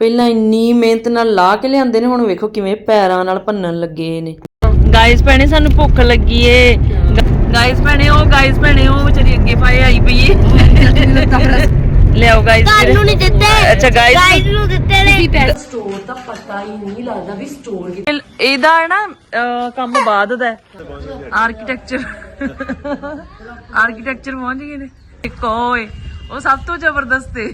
ਪਹਿਲਾਂ ਇੰਨੀ ਮਿਹਨਤ ਨਾਲ ਲਾ ਕੇ ਲਿਆਂਦੇ ਨੇ ਹੁਣ ਵੇਖੋ ਕਿਵੇਂ ਪੈਰਾਂ ਨਾਲ ਭੰਨਣ ਲੱਗੇ ਨੇ। ਗਾਇਸ ਭੈਣੇ ਸਾਨੂੰ ਭੁੱਖ ਲੱਗੀ ਏ। ਗਾਇਸ ਭੈਣੇ ਉਹ ਗਾਇਸ ਭੈਣੇ ਉਹ ਵਿਚਾਰੀ ਅੱਗੇ ਪਾਏ ਆਈ ਪਈ ਏ। ਲਿਆਓ ਗਾਇਸ ਤੁਹਾਨੂੰ ਨਹੀਂ ਦਿੱਤੇ। ਅੱਛਾ ਗਾਇਸ ਨੂੰ ਦਿੱਤੇ ਨੇ। ਇਹਦਾ ਹੈ ਨਾ ਅਹ, ਕੰਮ ਬਾਅਦ ਦਾ ਆਰਕੀਟੈਕਚਰ ਆਰਕੀਟੈਕਚਰ ਪਹੁੰਚ ਗਏ ਨੇ। ਇੱਕ ਉਹ ਏ। ਉਹ ਸਭ ਤੋਂ ਜ਼ਬਰਦਸਤ ਏ।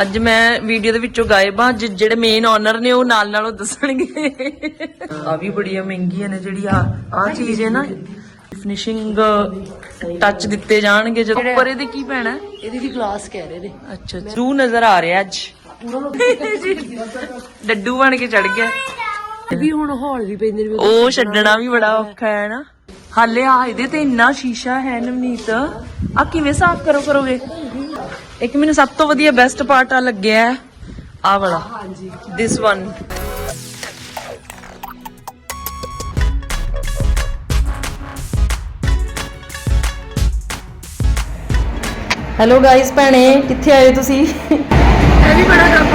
ਅੱਜ ਮੈਂ ਵੀਡੀਓ ਦੇ ਵਿੱਚੋਂ ਗਾਇਬ ਹਾਂ ਜਿ- ਜਿਹੜੇ ਮੇਨ ਓਨਰ ਨੇ ਉਹ ਨਾਲ ਨਾਲ ਉਹ ਦੱਸਣਗੇ। ਆ ਵੀ ਬੜੀਆਂ ਮਹਿੰਗੀਆਂ ਨੇ ਜਿਹੜੀ ਆ ਆ ਚੀਜ਼ ਹੈ ਨਾ। ਫਿਨਿਸ਼ਿੰਗ ਟੱਚ ਦਿੱਤੇ ਜਾਣਗੇ ਜਦੋਂ। ਉੱਪਰ ਇਹਦੇ ਕੀ ਪੈਣਾ ਇਹਦੀ ਵੀ ਗਲਾਸ ਕਹਿ ਰਹੇ ਨੇ। ਅੱਛਾ ਰੂ ਨਜ਼ਰ ਆ ਰਿਹਾ ਅੱਜ। ਡੱਡੂ ਬਣ ਕੇ ਚੜ ਗਿਆ। ਵੀ ਹੁਣ ਹੌਲ ਵੀ ਪੈਂਦੇ ਨੇ। ਉਹ ਛੱਡਣਾ ਵੀ ਬੜਾ ਔਖਾ ਹੈ ਨਾ। ਹਾਲੇ ਆ ਇਹਦੇ ਤੇ ਇੰਨਾ ਸ਼ੀਸ਼ਾ ਹੈ ਨਵਨੀਤ। ਆ ਕਿਵੇਂ ਸਾਫ਼ ਕਰੋ ਕਰੋਗੇ? ਇੱਕ ਮੈਨੂੰ ਸਭ ਤੋਂ ਵਧੀਆ ਬੈਸਟ ਪਾਰਟ ਆ ਲੱਗਿਆ ਆ ਵਾਲਾ। ਹਾਂਜੀ। ਦਿਸ ਵਨ ਹੈਲੋ ਗਾਇਸ ਭੈਣੇ ਕਿੱਥੇ ਆਏ ਤੁਸੀਂ? ਇਹ ਵੀ ਬੜਾ ਕੰਮ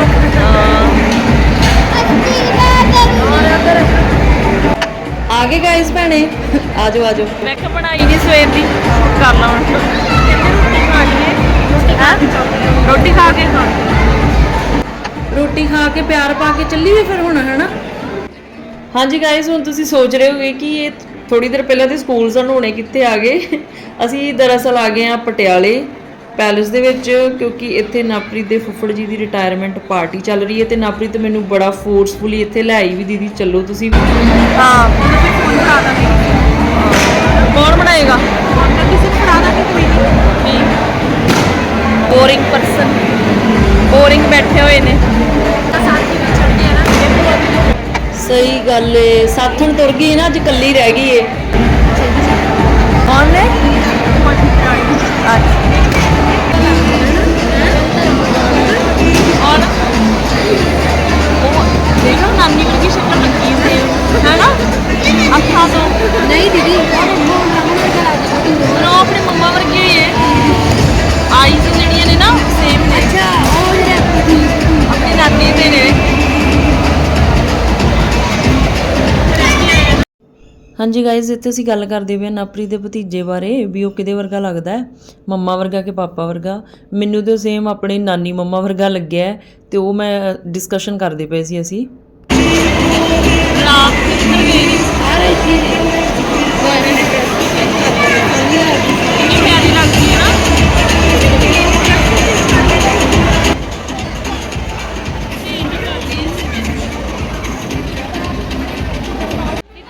ਆ ਗਏ ਗਾਇਸ ਭੈਣੇ। ਆਜੋ ਆਜੋ। ਮੈਂ ਕਿਹਾ ਬਣਾਈ ਨਹੀਂ ਸਵੇਰ ਦੀ। ਕਰ ਲਾ ਹੁਣ। ਰੋਟੀ ਖਾ ਕੇ ਖਾ ਰੋਟੀ ਖਾ ਕੇ ਪਿਆਰ ਪਾ ਕੇ ਚੱਲੀਏ ਫਿਰ ਹੁਣ ਹਨਾ? ਹਾਂਜੀ ਗਾਇਸ ਹੁਣ ਤੁਸੀਂ ਸੋਚ ਰਹੇ ਹੋਗੇ ਕਿ ਇਹ ਥੋੜੀ ਦੇਰ ਪਹਿਲਾਂ ਤੇ ਸਕੂਲ ਸਾਨੂੰ ਹੁਣੇ ਕਿੱਥੇ ਆ ਗਏ? ਅਸੀਂ ਦਰਅਸਲ ਆ ਗਏ ਆ ਪਟਿਆਲੇ। ਪੈਲਸ ਦੇ ਵਿੱਚ ਕਿਉਂਕਿ ਇੱਥੇ ਨਾਪ੍ਰੀਤ ਦੇ ਫੁੱਫੜ ਜੀ ਦੀ ਰਿਟਾਇਰਮੈਂਟ ਪਾਰਟੀ ਚੱਲ ਰਹੀ ਹੈ ਤੇ ਨਾਪ੍ਰੀਤ ਮੈਨੂੰ ਬੜਾ ਫੋਰਸਫੁਲੀ ਇੱਥੇ ਲੈ ਆਈ ਵੀ ਦੀਦੀ ਚੱਲੋ ਤੁਸੀਂ ਵੀ। ਹਾਂ ਤੁਸੀਂ ਫੋਨ ਕਰਾ ਦਾਂਗੇ। ਕੌਣ ਬਣਾਏਗਾ? ਕਿਸੇ ਨੂੰ ਕਰਾ ਦਾਂਗੇ ਕੋਈ ਨਹੀਂ ਬੋਰਿੰਗ ਪਰਸਨ ਬੋਰਿੰਗ ਬੈਠੇ ਹੋਏ ਨੇ। ਤਾਂ ਸਾਥੀ ਵੀ ਚੜ ਗਿਆ ਨਾ ਸਹੀ ਗੱਲ ਏ। ਸਾਥਣ ਤੁਰ ਗਈ ਨਾ ਅੱਜ ਕੱਲੀ ਰਹਿ ਗਈ ਏ। ਕੌਣ ਨੇ? ਔਰ ਦੇਖੋ ਨਾਨੀ ਵਰਗੀ ਸ਼ਕਲ ਲੱਗੀ ਸੀ ਹੈਨਾ? ਅੱਖਾਂ ਤੋਂ। ਨਹੀਂ ਦੀਦੀ ਉਹ ਆਪਣੀ ਮੰਮਾ ਵਰਗੀ ਹੋਈ ਏ ਆਈਜ਼ ਜਿਹੜੀਆਂ ਨੇ ਨਾ ਸੇਮ ਨੇ। ਅੱਛਾ ਉਹ ਜਿਹੜਾ ਆਪਣੀ ਨਾਨੀ ਦੇ ਨੇ। ਹਾਂਜੀ ਗਾਇਜ਼ ਇੱਥੇ ਅਸੀਂ ਗੱਲ ਕਰਦੇ ਪਏ ਹਾਂ ਨਾਪਰੀ ਦੇ ਭਤੀਜੇ ਬਾਰੇ, ਵੀ ਉਹ ਕਿਹਦੇ ਵਰਗਾ ਲੱਗਦਾ ਹੈ? ਮੰਮਾ ਵਰਗਾ ਕਿ ਪਾਪਾ ਵਰਗਾ? ਮੈਨੂੰ ਤੇ ਸੇਮ ਆਪਣੇ ਨਾਨੀ ਮੰਮਾ ਵਰਗਾ ਲੱਗਿਆ ਹੈ ਤੇ ਉਹ ਮੈਂ ਡਿਸਕਸ਼ਨ ਕਰਦੇ ਪਏ ਸੀ ਅਸੀਂ।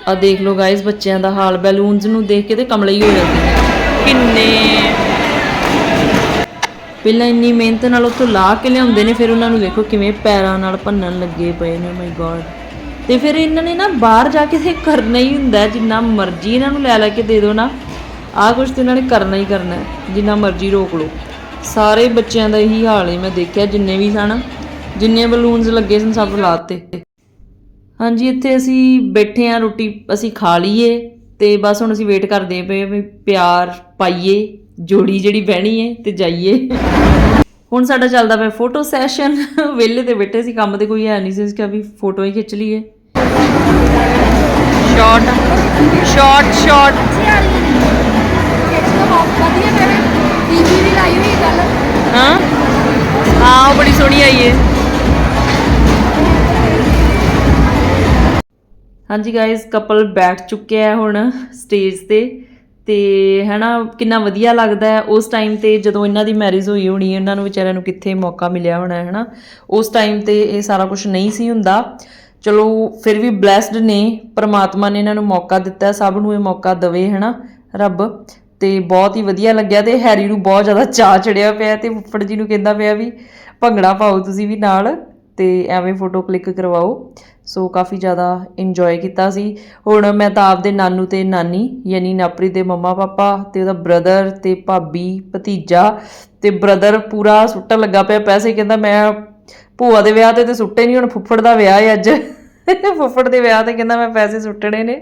ਆ ਦੇਖ ਲਓ ਗਾਇਜ਼ ਬੱਚਿਆਂ ਦਾ ਹਾਲ ਬੈਲੂਨਸ ਨੂੰ ਦੇਖ ਕੇ ਤੇ ਕਮਲੇ ਹੀ ਹੋ ਜਾਂਦੇ ਨੇ। ਕਿੰਨੇ? ਪਹਿਲਾਂ ਇੰਨੀ ਮਿਹਨਤ ਨਾਲ ਉੱਥੋਂ ਲਾ ਕੇ ਲਿਆਉਂਦੇ ਨੇ ਫਿਰ ਉਹਨਾਂ ਨੂੰ ਦੇਖੋ ਕਿਵੇਂ ਪੈਰਾਂ ਨਾਲ ਭੰਨਣ ਲੱਗੇ ਪਏ ਨੇ ਮਾਈ ਗॉड ਤੇ ਫਿਰ ਇਹਨਾਂ ਨੇ ਨਾ ਬਾਹਰ ਜਾ ਕੇ ਤੇ ਕਰਨਾ ਹੀ ਹੁੰਦਾ ਜਿੰਨਾ ਮਰਜ਼ੀ ਇਹਨਾਂ ਨੂੰ ਲੈ ਲੈ ਕੇ ਦੇ ਦਿਓ ਨਾ। ਆਹ ਕੁਝ ਤੇ ਇਹਨਾਂ ਨੇ ਕਰਨਾ ਹੀ ਕਰਨਾ ਜਿੰਨਾ ਮਰਜ਼ੀ ਰੋਕ ਲਓ। ਸਾਰੇ ਬੱਚਿਆਂ ਦਾ ਇਹੀ ਹਾਲ ਹੈ ਮੈਂ ਦੇਖਿਆ ਜਿੰਨੇ ਵੀ ਸਨ ਜਿੰਨੇ ਬਲੂਨਸ ਲੱਗੇ ਸਨ ਸਭ ਲਾਤੇ ਹਾਂਜੀ ਇੱਥੇ ਅਸੀਂ ਬੈਠੇ ਆ ਰੋਟੀ ਅਸੀਂ ਖਾ ਲਈਏ ਤੇ ਬਸ ਹੁਣ ਅਸੀਂ ਵੇਟ ਕਰਦੇ ਪਏ ਵੀ ਪਿਆਰ ਪਾਈਏ ਜੋੜੀ ਜਿਹੜੀ ਬਹਿਣੀ ਹੈ ਤੇ ਜਾਈਏ। ਹੁਣ ਸਾਡਾ ਚੱਲਦਾ ਪਿਆ ਫੋਟੋ ਸੈਸ਼ਨ ਵਿਹਲੇ ਤੇ ਬੈਠੇ ਸੀ ਕੰਮ ਤੇ ਕੋਈ ਹੈ ਨਹੀਂ ਸੀ ਕਿਹਾ ਵੀ ਫੋਟੋ ਹੀ ਖਿੱਚ ਲਈਏ। ਲਾਈ ਹੋਈ ਗੱਲ। ਹਾਂ? ਹਾਂ ਉਹ ਬੜੀ ਸੋਹਣੀ ਆਈ ਏ। ਹਾਂਜੀ ਗਾਇਸ ਕਪਲ ਬੈਠ ਚੁੱਕਿਆ ਹੈ ਹੁਣ ਸਟੇਜ ਤੇ ਤੇ ਹੈਨਾ, ਕਿੰਨਾ ਵਧੀਆ ਲੱਗਦਾ ਹੈ। ਉਸ ਟਾਈਮ ਤੇ ਜਦੋਂ ਇਹਨਾਂ ਦੀ ਮੈਰਿਜ ਹੋਈ ਹੋਣੀ, ਇਹਨਾਂ ਨੂੰ ਵਿਚਾਰਿਆਂ ਨੂੰ ਕਿੱਥੇ ਮੌਕਾ ਮਿਲਿਆ ਹੋਣਾ ਹੈ, ਹੈਨਾ। ਉਸ ਟਾਈਮ ਤੇ ਇਹ ਸਾਰਾ ਕੁਝ ਨਹੀਂ ਸੀ ਹੁੰਦਾ। ਚਲੋ, ਫਿਰ ਵੀ ਬlesed ਨੇ, ਪਰਮਾਤਮਾ ਨੇ ਇਹਨਾਂ ਨੂੰ ਮੌਕਾ ਦਿੱਤਾ, ਸਭ ਨੂੰ ਇਹ ਮੌਕਾ ਦਵੇ, ਹੈਨਾ, ਰੱਬ। ਤੇ ਬਹੁਤ ਹੀ ਵਧੀਆ ਲੱਗਿਆ ਤੇ ਹੈਰੀ ਨੂੰ ਬਹੁਤ ਜ਼ਿਆਦਾ ਚਾਅ ਚੜਿਆ ਪਿਆ ਤੇ ਫੁੱਫੜ ਜੀ ਨੂੰ ਕਹਿੰਦਾ ਪਿਆ ਵੀ ਭੰਗੜਾ ਪਾਓ ਤੁਸੀਂ ਵੀ ਨਾਲ ਤੇ ਐਵੇਂ ਫੋਟੋ ਕਲਿੱਕ ਕਰਵਾਓ। ਸੋ ਕਾਫੀ ਜ਼ਿਆਦਾ ਇੰਜੋਏ ਕੀਤਾ ਸੀ। ਹੁਣ ਮੈਂ ਤਾਂ ਆਪਦੇ ਨਾਨੂ ਤੇ ਨਾਨੀ ਯਾਨੀ ਨਾਪਰੀ ਦੇ ਮੰਮਾ ਪਾਪਾ ਤੇ ਉਹਦਾ ਬ੍ਰਦਰ ਤੇ ਭਾਬੀ ਭਤੀਜਾ ਤੇ ਬ੍ਰਦਰ ਪੂਰਾ ਸੁੱਟਣ ਲੱਗਾ ਪਿਆ। ਪੈਸੇ ਕਹਿੰਦਾ ਮੈਂ ਭੂਆ ਦੇ ਵਿਆਹ ਤੇ ਤੇ ਸੁੱਟੇ ਨਹੀਂ ਹੁਣ ਫੁੱਫੜ ਦਾ ਵਿਆਹ ਹੈ ਅੱਜ। ਫੁੱਫੜ ਦੇ ਵਿਆਹ ਤੇ ਕਹਿੰਦਾ ਮੈਂ ਪੈਸੇ ਸੁੱਟਣੇ ਨੇ।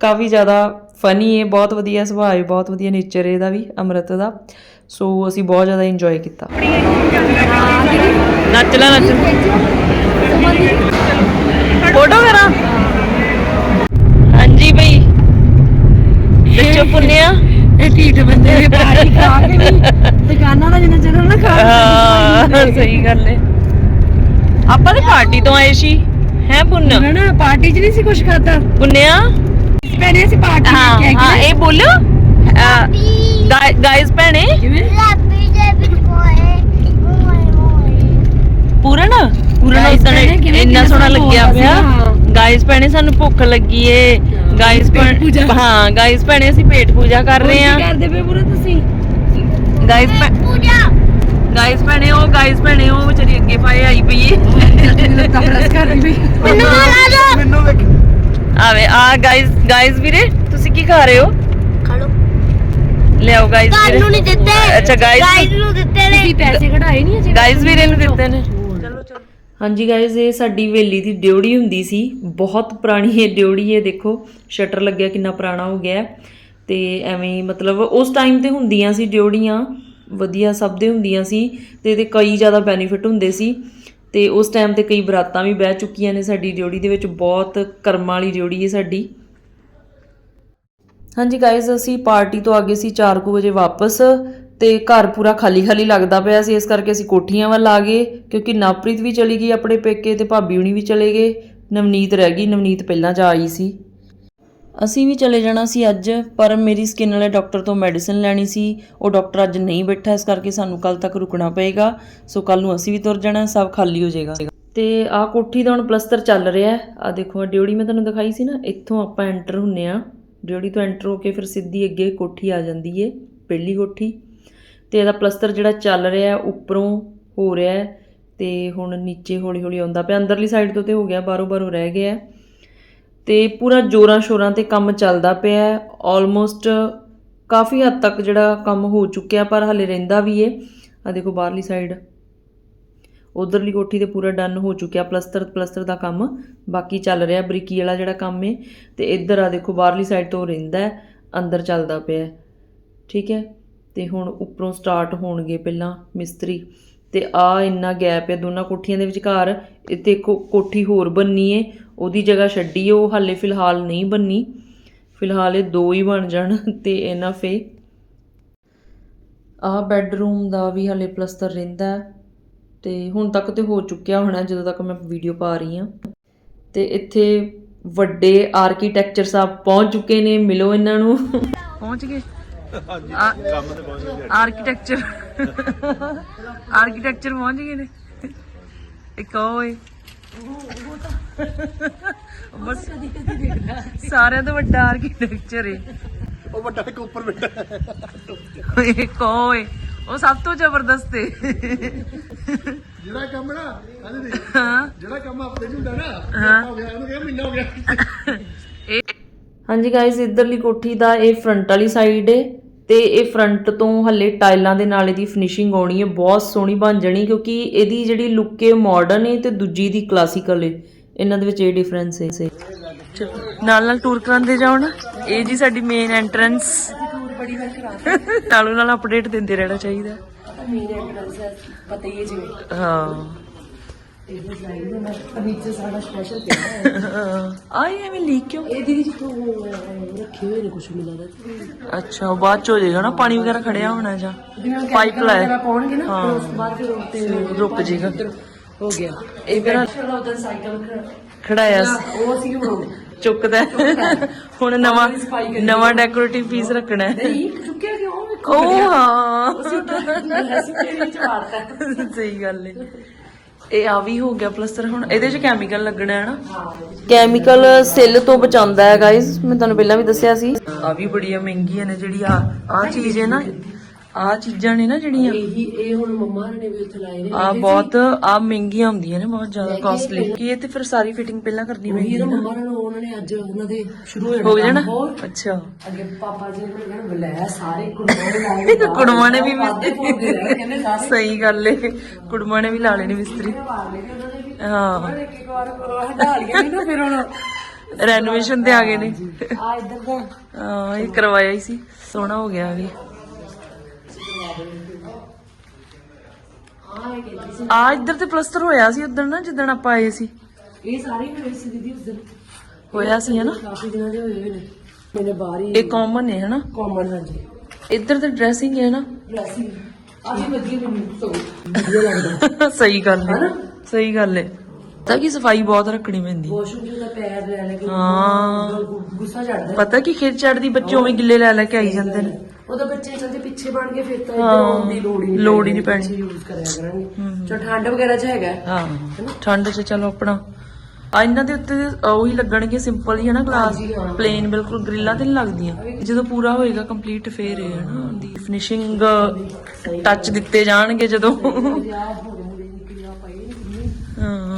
ਕਾਫੀ ਜ਼ਿਆਦਾ ਫਨੀ ਹੈ ਬਹੁਤ ਵਧੀਆ ਸੁਭਾਅ ਹੈ ਬਹੁਤ ਵਧੀਆ ਨੇਚਰ ਹੈ ਇਹਦਾ ਵੀ ਅਮਰਤ ਦਾ। ਸੋ ਅਸੀਂ ਬਹੁਤ ਜ਼ਿਆਦਾ ਇੰਜੋਏ ਕੀਤਾ। ਨੱਚ ਲੈ ਨੱਚ। ਫੋਟੋ ਕਰਾਂ ਹਾਂਜੀ ਬਈ। ਪੁੰਨਿਆ। ਇਹ ਢੀਠ ਬੰਦੇ ਨੇ ਪਾਰਟੀ ਖਾ ਕੇ ਵੀ ਦੁਕਾਨਾਂ ਦਾ ਜਿੰਨਾ ਚਿਰ ਨਾ ਖਾ ਹਾਂ ਸਹੀ ਗੱਲ ਹੈ ਆਪਾਂ ਤੇ ਪਾਰਟੀ ਤੋਂ ਆਏ ਸੀ। ਹੈ ਪੁੰਨ? ਨਾ ਨਾ ਪਾਰਟੀ 'ਚ ਨਹੀਂ ਸੀ ਕੁਝ ਖਾਦਾ ਪੁੰਨਿਆ? ਪਹਿਲੇ ਅਸੀਂ ਪਾਰਟੀ ਲੈ ਕੇ ਹਾਂ ਆਏ ਇਹ ਬੋਲਿਓ ਗਾਇਸ ਭੈਣੇ ਕਿਵੇਂ ਪੂਰਨ ਪੂਰਨ Guys ਉਤਨੇ ਭੈਣੇ, ਕਿਵੇਂ ਇੰਨਾ ਕਿੰਨਾ ਸੋਹਣਾ ਲੱਗਿਆ ਪਿਆ। ਗਾਇਸ ਭੈਣੇ ਸਾਨੂੰ ਭੁੱਖ ਲੱਗੀ ਏ। ਗਾਇਸ। ਹਾਂ ਗਾਇਸ ਭੈਣੇ ਅਸੀਂ ਪੇਟ ਪੂਜਾ ਕਰ ਰਹੇ ਕੀ ਆ ਕਰਦੇ ਪਏ ਪੂਰਾ ਤੁਸੀਂ? ਗਾਇਸ ਗਾਇਸ ਭੈਣੇ ਉਹ ਗਾਇਸ ਭੈਣੇ ਉਹ ਵਿਚਾਰੀ ਅੱਗੇ ਪਾਏ ਆਈ ਪਈ ਏ। ਲੱਤਾਂ ਪ੍ਰੈਸ ਕਰ ਰਹੀ ਵੀ ਆਵੇ ਆ ਗਾਇਸ ਗਾਇਸ ਵੀਰੇ ਤੁਸੀਂ ਕੀ ਖਾ ਰਹੇ ਹੋ? ਲਿਆਓ ਗਾਇਸ ਵੀਰੇ। ਨੂੰ ਨਹੀਂ ਦਿੱਤੇ। ਅੱਛਾ ਗਾਇਸ ਗਾਈਡ ਨੂੰ ਦਿੱਤੇ ਨੇ। ਤੁਸੀਂ ਪੈਸੇ ਕਢਾਏ ਨਹੀਂ ਅਜੇ? ਗਾਇਸ ਵੀਰੇ ਨੂੰ ਦਿੱਤੇ ਨੇ। ਹਾਂਜੀ ਗਾਇਜ਼ ਇਹ ਸਾਡੀ ਵੇਲੀ ਦੀ ਡਿਉੜੀ ਹੁੰਦੀ ਸੀ। ਬਹੁਤ ਪੁਰਾਣੀ ਇਹ ਡਿਉੜੀ ਹੈ ਦੇਖੋ, ਸ਼ਟਰ ਲੱਗਿਆ ਕਿੰਨਾ ਪੁਰਾਣਾ ਹੋ ਗਿਆ। ਹੈ। ਤੇ ਐਵੇਂ ਮਤਲਬ ਉਸ ਟਾਈਮ ਤੇ ਹੁੰਦੀਆਂ ਸੀ ਡਿਉੜੀਆਂ ਵਧੀਆ ਸਭ ਦੇ ਹੁੰਦੀਆਂ ਸੀ ਤੇ ਇਹਦੇ ਕਈ ਜ਼ਿਆਦਾ ਬੈਨੀਫਿਟ ਹੁੰਦੇ ਸੀ। ਤੇ ਉਸ ਟਾਈਮ ਤੇ ਕਈ ਬਰਾਤਾਂ ਵੀ ਬਹਿ ਚੁੱਕੀਆਂ ਨੇ ਸਾਡੀ ਡਿਉੜੀ ਦੇ ਵਿੱਚ, ਬਹੁਤ ਕਰਮਾਂ ਵਾਲੀ ਡਿਉੜੀ ਹੈ ਸਾਡੀ। ਹਾਂਜੀ ਗਾਇਜ਼ ਅਸੀਂ ਪਾਰਟੀ ਤੋਂ ਆ ਗਏ ਸੀ 4:00 ਵਜੇ ਵਾਪਸ। ਤੇ ਘਰ ਪੂਰਾ ਖਾਲੀ ਖਾਲੀ ਲੱਗਦਾ ਪਿਆ ਸੀ, ਇਸ ਕਰਕੇ ਅਸੀਂ ਕੋਠੀਆਂ ਵੱਲ ਆ ਗਏ, ਕਿਉਂਕਿ ਨਵਪ੍ਰੀਤ ਵੀ ਚਲੀ ਗਈ ਆਪਣੇ ਪੇਕੇ ਤੇ ਭਾਬੀ ਹੁਣੀ ਵੀ ਚਲੇ ਗਏ, ਨਵਨੀਤ ਰਹਿ ਗਈ, ਨਵਨੀਤ ਪਹਿਲਾਂ ਜਾ ਆਈ ਸੀ। ਅਸੀਂ ਵੀ ਚਲੇ ਜਾਣਾ ਸੀ ਅੱਜ, ਪਰ ਮੇਰੀ ਸਕਿਨ ਵਾਲੇ ਡਾਕਟਰ ਤੋਂ ਮੈਡੀਸਿਨ ਲੈਣੀ ਸੀ, ਉਹ ਡਾਕਟਰ ਅੱਜ ਨਹੀਂ ਬੈਠਾ, ਇਸ ਕਰਕੇ ਸਾਨੂੰ ਕੱਲ ਤੱਕ ਰੁਕਣਾ ਪਏਗਾ, ਸੋ ਕੱਲ ਨੂੰ ਅਸੀਂ ਵੀ ਤੁਰ ਜਾਣਾ, ਸਭ ਖਾਲੀ ਹੋ ਜਾਏਗਾ। ਤੇ ਆਹ ਕੋਠੀ ਦਾ ਹੁਣ ਪਲਸਤਰ ਚੱਲ ਰਿਹਾ ਆ ਦੇਖੋ ਆ ਡਿਉੜੀ ਮੈਂ ਤੁਹਾਨੂੰ ਦਿਖਾਈ ਸੀ ਨਾ, ਇੱਥੋਂ ਆਪਾਂ ਐਂਟਰ ਹੁੰਨੇ ਆ ਡਿਉੜੀ ਤੋਂ ਐਂਟਰ ਹੋ ਕੇ ਫਿਰ ਸਿੱਧੀ ਅੱਗੇ ਕੋਠੀ ਆ ਜਾਂਦੀ ਏ, ਪਹਿਲੀ ਕੋਠੀ। ਤੇ ਇਹਦਾ ਪਲਸਤਰ ਜਿਹੜਾ ਚੱਲ ਰਿਹਾ ਉੱਪਰੋਂ ਹੋ ਰਿਹਾ ਹੈ ਤੇ ਹੁਣ ਨੀਚੇ ਹੌਲੀ ਹੌਲੀ ਆਉਂਦਾ ਪਿਆ। ਅੰਦਰਲੀ ਸਾਈਡ ਤੋਂ ਤੇ ਹੋ ਗਿਆ ਬਾਹਰੋਂ ਬਾਹਰੋਂ ਰਹਿ ਗਿਆ ਹੈ। ਤੇ ਪੂਰਾ ਜੋਰਾਂ ਸ਼ੋਰਾਂ ਤੇ ਕੰਮ ਚੱਲਦਾ ਪਿਆ ਹੈ। ਆਲਮੋਸਟ ਕਾਫੀ ਹੱਦ ਤੱਕ ਜਿਹੜਾ ਕੰਮ ਹੋ ਚੁੱਕਿਆ, ਪਰ ਹਲੇ ਰਹਿੰਦਾ ਵੀ ਏ ਆ ਦੇਖੋ ਬਾਹਰਲੀ ਸਾਈਡ ਉਧਰਲੀ ਕੋਠੀ ਤੇ ਪੂਰਾ ਡਨ ਹੋ ਚੁੱਕਿਆ, ਪਲਸਤਰ ਪਲਸਤਰ ਦਾ ਕੰਮ ਬਾਕੀ ਚੱਲ ਰਿਹਾ, ਬਰੀਕੀ ਵਾਲਾ ਜਿਹੜਾ ਕੰਮ ਏ ਤੇ ਇੱਧਰ ਆ ਦੇਖੋ ਬਾਹਰਲੀ ਸਾਈਡ ਤੋਂ ਰਹਿੰਦਾ ਅੰਦਰ ਚੱਲਦਾ ਪਿਆ ਠੀਕ ਹੈ। ਤੇ ਹੁਣ ਉੱਪਰੋਂ ਸਟਾਰਟ ਹੋਣਗੇ ਪਹਿਲਾਂ ਮਿਸਤਰੀ। ਤੇ ਆ ਇੰਨਾ ਗੈਪ ਹੈ ਦੋਨਾਂ ਕੋਠੀਆਂ ਦੇ ਵਿਚਕਾਰ। ਇੱਥੇ ਇੱਕ ਕੋਠੀ ਹੋਰ ਬੰਨੀ ਏ ਉਹਦੀ ਜਗ੍ਹਾ ਛੱਡੀ ਏ, ਉਹ ਹਾਲੇ ਫਿਲਹਾਲ ਨਹੀਂ ਬੰਨੀ। ਫਿਲਹਾਲ ਇਹ ਦੋ ਹੀ ਬਣ ਜਾਣ ਤੇ ਇਹਨਾਂ ਫੇ ਆਹ ਬੈੱਡਰੂਮ ਦਾ ਵੀ ਹਾਲੇ ਪਲਸਤਰ ਰਹਿੰਦਾ ਹੈ। ਤੇ ਹੁਣ ਤੱਕ ਤੇ ਹੋ ਚੁੱਕਿਆ ਹੋਣਾ ਜਦੋਂ ਤੱਕ ਮੈਂ ਵੀਡੀਓ ਪਾ ਰਹੀ ਹਾਂ। ਤੇ ਇੱਥੇ ਵੱਡੇ ਆਰਕੀਟੈਕਚਰ ਸਾਹਿਬ ਪਹੁੰਚ ਚੁੱਕੇ ਨੇ ਮਿਲੋ ਇਹਨਾਂ ਨੂੰ। ਪਹੁੰਚ ਗਏ। ਆਰਕੀਟੈਕਚਰ ਆਰਕੀਟੈਕਚਰ ਪਹੁੰਚ ਗਏ ਨੇ। ਇੱਕ ਉਹ ਓਏ ਬਸ। ਸਾਰਿਆਂ ਤੋਂ ਵੱਡਾ ਆਰਕੀਟੈਕਚਰ ਹੈ ਉਹ ਵੱਡਾ ਇੱਕ ਉੱਪਰ ਬੈਠਾ। ਇੱਕ ਓਏ ਉਹ ਸਭ ਤੋਂ ਜ਼ਬਰਦਸਤ ਹੈ ਜਿਹੜਾ ਕੰਮ ਨਾ ਕਹਿੰਦੇ ਨੇ ਹਾਂ। ਜਿਹੜਾ ਕੰਮ ਆਪਣੇ ਚ ਹੁੰਦਾ ਨਾ ਹੋ। ਗਿਆ ਉਹਨੂੰ ਕਿਹਾ ਮਹੀਨਾ ਹੋ ਗਿਆ। ਹਾਂਜੀ ਗਾਇਸ ਇਧਰਲੀ ਕੋਠੀ ਦਾ ਇਹ ਫਰੰਟ ਵਾਲੀ ਸਾਈਡ ਏ। ਤੇ ਇਹ ਫਰੰਟ ਤੋਂ ਹੱਲੇ ਟਾਈਲਾਂ ਦੇ ਨਾਲ ਇਹਦੀ ਫਿਨਿਸ਼ਿੰਗ ਆਉਣੀ ਹੈ ਬਹੁਤ ਸੋਹਣੀ ਬਣ ਜਾਣੀ ਕਿਉਂਕਿ ਇਹਦੀ ਜਿਹੜੀ ਲੁੱਕ ਹੈ ਮਾਡਰਨ ਹੈ ਤੇ ਦੂਜੀ ਦੀ ਕਲਾਸੀਕਲ ਹੈ। ਇਹਨਾਂ ਦੇ ਵਿੱਚ ਇਹ ਡਿਫਰੈਂਸ ਹੈ। ਨਾਲ ਨਾਲ ਟੂਰ ਕਰਾਉਂਦੇ ਜਾਓ ਨਾ। ਇਹ ਜੀ ਸਾਡੀ ਮੇਨ ਐਂਟਰੈਂਸ ਨਾਲੋਂ ਨਾਲ ਅਪਡੇਟ ਦਿੰਦੇ ਰਹਿਣਾ ਚਾਹੀਦਾ। ਪਤਾ ਹੀ ਹੈ ਜਿਵੇਂ। ਹਾਂ। ਨੀਚੇ ਸਾਡਾ ਸਪੈਸ਼ਲ ਪਿਆ ਆਈ ਐਵੇਂ ਲੀਕ ਕਿਉਂ? ਇਹ ਦੀਦੀ ਜਿੱਥੋਂ ਰੱਖੇ ਹੋਏ ਨੇ ਕੁਝ ਮਿਲਦਾ ਅੱਛਾ ਉਹ ਬਾਅਦ ਚ ਹੋ ਜਾਏਗਾ ਨਾ ਪਾਣੀ ਵਗੈਰਾ ਖੜਿਆ ਹੋਣਾ ਜਾਂ ਪਾਈਪ ਲਾਇਆ। ਪਾਉਣਗੇ ਨਾ ਹਾਂ। ਉਸ ਤੋਂ ਬਾਅਦ ਫਿਰ ਉੱਤੇ ਰੁਕ ਜਾਏਗਾ। ਹੋ ਗਿਆ। ਇਹ ਸਾਈਕਲ ਖੜਾਇਆ ਉਹ ਹੁਣ ਚੁੱਕਦਾ ਹੈ। ਹੁਣ ਨਵਾਂ ਨਵਾਂ ਡੈਕੋਰੇਟਿਵ ਪੀਸ ਰੱਖਣਾ ਹੈ। ਨਹੀਂ ਚੁੱਕਿਆ ਕਿਉਂ? ਵੇਖੋ। ਉਹ ਹਾਂ। ਤੇਰੇ ਵਿੱਚ ਵਾਰਤਾ ਸਹੀ ਗੱਲ ਹੈ ਇਹ ਆ ਵੀ ਹੋ ਗਿਆ ਪਲਸਤਰ ਹੁਣ। ਇਹਦੇ 'ਚ ਕੈਮੀਕਲ ਲੱਗਣਾ ਹੈ ਨਾ? ਕੈਮੀਕਲ ਸੈੱਲ ਤੋਂ ਬਚਾਉਂਦਾ ਹੈ ਗਾਇਸ ਮੈਂ ਤੁਹਾਨੂੰ ਪਹਿਲਾਂ ਵੀ ਦੱਸਿਆ ਸੀ। ਆ ਵੀ ਬੜੀਆਂ ਮਹਿੰਗੀਆਂ ਨੇ ਜਿਹੜੀ ਆ ਆ ਚੀਜ਼ ਹੈ ਨਾ ਆ ਚੀਜ਼ਾਂ ਨੇ ਨਾ ਜਿਹੜੀਆਂ। ਇਹੀ ਇਹ ਹੁਣ ਮੰਮਾ ਨੇ ਵੀ ਉੱਥੇ ਲਾਏ ਨੇ। ਆ ਬਹੁਤ ਆ ਮਹਿੰਗੀਆਂ ਹੁੰਦੀਆਂ ਨੇ ਬਹੁਤ ਜ਼ਿਆਦਾ ਕਾਸਟਲੀ ਕੀ ਇਹ ਤੇ ਫਿਰ ਸਾਰੀ ਫਿਟਿੰਗ ਪਹਿਲਾਂ ਕਰਨੀ ਪੈਂਦੀ ਹੈ ਨਾ। ਮੰਮਾ ਨੂੰ ਉਹਨਾਂ ਨੇ ਅੱਜ ਉਹਨਾਂ ਦੇ ਸ਼ੁਰੂ ਹੋ ਜਾਣਾ। ਅੱਛਾ। ਅੱਗੇ ਪਾਪਾ ਜੀ ਨੇ ਕਹਿਣਾ ਬੁਲਾਇਆ ਸਾਰੇ ਕੁੜਮਾਂ ਲਾਏ ਕੁੜਮਾਂ ਨੇ ਵੀ ਕਹਿੰਦੇ ਸਹੀ ਗੱਲ ਏ। ਕੁੜਮਾਂ ਨੇ ਵੀ ਲਾ ਲੈਣੇ ਮਿਸਤਰੀ। ਨੇ ਨੇ ਹਾਂ। ਇੱਕ ਇੱਕ ਵਾਰ ਹਟਾ ਲਿਆ ਨਾ ਫਿਰ ਹੁਣ। ਰੈਨੋਵੇਸ਼ਨ ਤੇ ਆ ਗਏ ਨੇ। ਆ ਇੱਧਰ ਦਾ। ਹਾਂ ਇਹ ਕਰਵਾਇਆ ਹੀ ਸੀ। ਸੋਹਣਾ ਹੋ ਗਿਆ ਵੀ ਆ ਇਹ ਕਹਿੰਦੀ ਸੀ ਆ ਇੱਧਰ ਤੇ ਪਲਸਟਰ ਹੋਇਆ ਸੀ ਉਦੋਂ ਨਾ ਜਿੱਦਣ ਆਪਾਂ ਆਏ ਸੀ। ਇਹ ਸਾਰੇ ਹੋਏ ਸੀ ਦੀਦੀ ਉਸ ਦਿਨ ਹੋਇਆ ਸੀ ਹਨਾ ਕਾਫੀ ਦਿਨਾਂ ਦੇ ਹੋਏ ਹੋਏ ਨੇ। ਮੈਨੇ ਬਾਹਰ ਹੀ ਇਹ ਕਾਮਨ ਹੈ ਹਨਾ ਕਾਮਨ ਹਾਂਜੀ। ਇੱਧਰ ਤੇ ਡਰੈਸਿੰਗ ਹੈ ਨਾ? ਡਰੈਸਿੰਗ ਆ ਵੀ ਵਧੀਆ ਮੈਨੂੰ ਵਧੀਆ ਲੱਗਦਾ। ਸਹੀ ਗੱਲ ਹੈ। ਸਹੀ ਗੱਲ ਹੈ। ਤਾਂ ਕਿ ਸਫ਼ਾਈ ਬਹੁਤ ਰੱਖਣੀ ਪੈਂਦੀ ਵਾਸ਼ਰੂਮ ਚ ਦਾ ਪੈਰ ਲੈ ਲੈ ਕੇ ਹਾਂ। ਗੁੱਸਾ ਚੜਦਾ ਪਤਾ ਕੀ ਖਿੱਚ ਚੜਦੀ ਬੱਚੇ ਉਵੇਂ ਗਿੱਲੇ ਲੈ ਲੈ ਕੇ ਆਈ ਜਾਂਦੇ ਨੇ। ਉਹਦਾ ਬੱਚੇ ਚਲਦੇ ਪਿੱਛੇ ਬਣ ਕੇ ਫਿਰ ਤਾਂ ਇੱਧਰ ਆਉਣ ਦੀ ਲੋੜ ਹੀ ਨਹੀਂ ਲੋੜ ਹੀ ਨਹੀਂ ਪੈਣੀ। ਯੂਜ਼ ਕਰਿਆ ਕਰਾਂਗੇ। ਚੋ ਠੰਡ ਵਗੈਰਾ ਚ ਹੈਗਾ ਹਾਂ ਠੰਡ 'ਚ ਚਲੋ ਆਪਣਾ। ਆ ਇਹਨਾਂ ਦੇ ਉੱਤੇ ਉਹੀ ਲੱਗਣਗੇ ਸਿੰਪਲ ਹੀ ਹੈ ਨਾ ਗਲਾਸ। ਪਲੇਨ ਬਿਲਕੁਲ ਗ੍ਰਿਲਾਂ ਤੇ ਨਹੀਂ ਲੱਗਦੀਆਂ। ਜਦੋਂ ਪੂਰਾ ਹੋਏਗਾ ਕੰਪਲੀਟ ਫੇਰ ਇਹ ਹੈ। ਨਾ ਦੀ ਫਿਨਿਸ਼ਿੰਗ ਟੱਚ ਦਿੱਤੇ ਜਾਣਗੇ ਜਦੋਂ।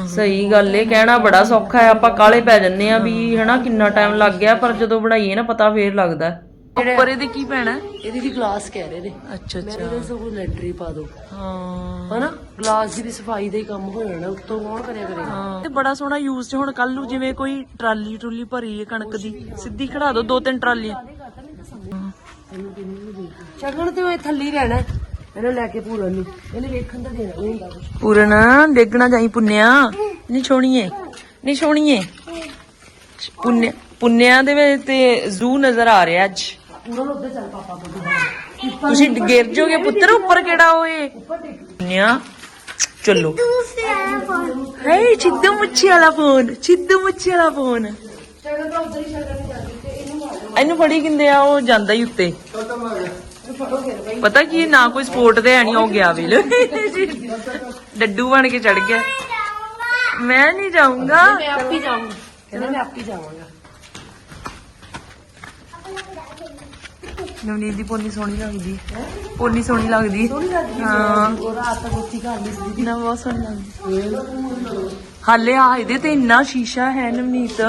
ਸਹੀ ਗੱਲ ਏ ਕਹਿਣਾ ਬੜਾ ਸੌਖਾ ਹੈ ਆਪਾਂ ਕਾਲੇ ਪੈ ਜੰਨੇ ਆ ਵੀ ਹਨਾ ਕਿੰਨਾ ਟਾਈਮ ਲੱਗ ਗਿਆ ਪਰ ਜਦੋਂ ਬਣਾਈਏ ਨਾ ਪਤਾ ਫੇਰ ਲੱਗਦਾ। ਉੱਪਰ ਇਹਦੇ ਕੀ ਪੈਣਾ? ਇਹਦੀ ਵੀ ਗਲਾਸ ਕਹਿ ਰਹੇ ਨੇ। ਅੱਛਾ ਮੈਂ ਅੱਛਾ। ਇਹਦੇ ਸਗੋਂ ਲੈਂਟਰੀ ਪਾ ਦੋ। ਹਾਂ। ਹਨਾ? ਗਲਾਸ ਦੀ ਸਫ਼ਾਈ ਦਾ ਹੀ ਕੰਮ ਹੋ ਜਾਣਾ ਉੱਤੋਂ ਕੌਣ ਕਰਿਆ ਕਰੇਗਾ ਹਾਂ। ਤੇ ਬੜਾ ਸੋਹਣਾ ਯੂਜ਼ ਚ ਹੁਣ ਕੱਲ ਨੂੰ ਜਿਵੇਂ ਕੋਈ ਟਰਾਲੀ ਟਰੂਲੀ ਭਰੀ ਹੈ ਕਣਕ ਦੀ ਸਿੱਧੀ ਖੜਾ ਦੋ ਦੋ ਤਿੰਨ ਟਰਾਲੀਆਂ। ਸ਼ਗਨ ਤੇ ਉਹ ਥੱਲੇ ਹੀ ਰਹਿਣਾ। ਇਹਨੂੰ ਲੈ ਕੇ ਪੂਰਨ ਨੂੰ। ਇਹਨੇ ਵੇਖਣ ਦਾ ਦੇਣਾ ਨਹੀਂ ਹੁੰਦਾ ਪੂਰਨ ਡੇਗਣਾ ਜਾਈ ਪੁੰਨਿਆ। ਨਹੀਂ ਛੋਣੀਏ ਨਹੀਂ ਛੋਣੀਏ। ਪੁੰਨਿਆ ਪੁੰਨਿਆ ਦੇ ਵਿੱਚ ਤੇ ਜ਼ੂ ਨਜ਼ਰ ਆ ਰਿਹਾ ਅੱਜ। ਪੂਰਨ ਉੱਧਰ ਚੱਲ ਪਾਪਾ ਕੋਲ ਤੁਸੀਂ ਗਿਰ ਜਾਓਗੇ ਪੁੱਤਰ ਉੱਪਰ ਕਿਹੜਾ ਓਏ? ਪੁੰਨਿਆ ਚਲੋ। ਹੈ ਚਿੱਦੂ ਮੁੱਛੀ ਵਾਲਾ ਫੋਨ ਚਿੱਦੂ ਮੁੱਛੀ ਵਾਲਾ ਫੋਨ। ਇਹਨੂੰ ਮਾਰੋ ਇਹਨੂੰ ਫੜੀ ਕਿੰਦੇ ਆ? ਉਹ ਜਾਂਦਾ ਹੀ ਉੱਤੇ। ਪਤਾ ਕੀ ਨਾ ਕੋਈ ਸਪੋਰਟ ਤੇ ਹੈ ਨਹੀਂ ਹੋ ਗਿਆ ਵੀ ਡੱਡੂ ਬਣ ਕੇ ਚੜ ਗਿਆ। ਮੈਂ ਨਹੀਂ ਜਾਊਂਗਾ। ਮੈਂ ਆਪ ਹੀ ਜਾਊਂਗਾ। ਕਹਿੰਦਾ ਮੈਂ ਆਪ ਹੀ ਜਾਵਾਂਗਾ। ਨਵਨੀਤ ਦੀ ਪੋਨੀ ਸੋਹਣੀ ਲੱਗਦੀ। ਪੋਨੀ ਸੋਹਣੀ ਲੱਗਦੀ। ਹਾਂ। ਉਹ ਰਾਤ ਤੱਕ ਉੱਥੇ ਘਰ ਨਹੀਂ ਸੀ ਨਾ ਬਹੁਤ ਸੋਹਣੀ ਲੱਗਦੀ। ਹਾਲੇ ਆ ਇਹਦੇ ਤੇ ਇੰਨਾ ਸ਼ੀਸ਼ਾ ਹੈ ਨਵਨੀਤ।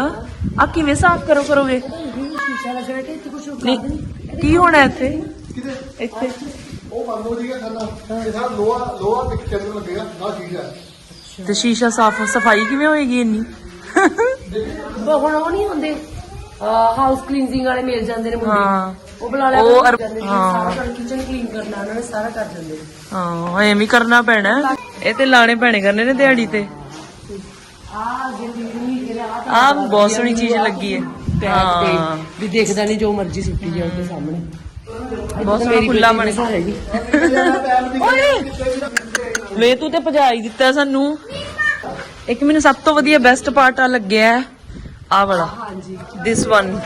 ਆ ਕਿਵੇਂ ਸਾਫ਼ ਕਰੋ ਕਰੋਗੇ ਸ਼ੀਸ਼ਾ ਕਿ ਇੱਥੇ ਕੁਝ ਨਹੀਂ ਕੀ ਹੋਣਾ ਇੱਥੇ? ਇੱਥੇ। ਉਹ ਬੰਦ ਹੋ ਜੀਗਾ ਥੱਲਾ ਇਹ ਸਾਰਾ ਲੋਹਾ ਲੋਹਾ ਤੇ ਚੱਲਣ ਲੱਗੇਗਾ ਨਾ ਚੀਜ਼ ਤੇ ਸ਼ੀਸ਼ਾ ਸਾਫ਼ ਸਫ਼ਾਈ ਕਿਵੇਂ ਹੋਏਗੀ ਇੰਨੀ? ਹੁਣ ਉਹ ਨਹੀਂ ਹੁੰਦੇ। ਹਾਊਸ ਕਲੀਨਿੰਗ ਵਾਲੇ ਮਿਲ ਜਾਂਦੇ ਨੇ ਮੁੰਡੇ। ਹਾਂ। ਉਹ ਬੁਲਾ ਲਿਆ ਉਹ ਉਹ ਅਰ- ਸਾਰਾ ਕਿਚਨ ਕਲੀਨ ਕਰਨਾ ਉਹਨਾਂ ਨੇ ਸਾਰਾ ਕਰ ਦਿੰਦੇ। ਨੇ ਹਾਂ ਐਵੇਂ ਹੀ ਕਰਨਾ ਪੈਣਾ। ਹੈ। ਇਹ ਤੇ ਲਾਣੇ ਪੈਣੇ ਕਰਨੇ ਨੇ ਦਿਹਾੜੀ ਤੇ। ਆ ਗਿਰਵੀ ਜਿਹੜੇ ਆ ਆ ਬਹੁਤ ਸੋਹਣੀ ਚੀਜ਼ ਲੱਗੀ ਹੈ। ਹਾਂ। ਵੀ ਦੇਖਦਾ ਨਹੀਂ ਜੋ ਮਰਜ਼ੀ ਸੁੱਟੀ ਜਾ ਉਹਦੇ ਸਾਹਮਣੇ। ਬਹੁਤ ਸੋਹਣਾ ਖੁੱਲਾ ਬਣ ਗਿਆ। ਹੈਗੀ। ਵੇ ਤੂੰ ਤੇ ਭਜਾ ਹੀ ਦਿੱਤਾ ਸਾਨੂੰ। ਇੱਕ ਮੈਨੂੰ ਸਭ ਤੋਂ ਵਧੀਆ ਬੈਸਟ ਪਾਰਟ ਆ ਲੱਗਿਆ ਆ ਵਾਲਾ। ਹਾਂਜੀ। ਦਿਸ ਵਨ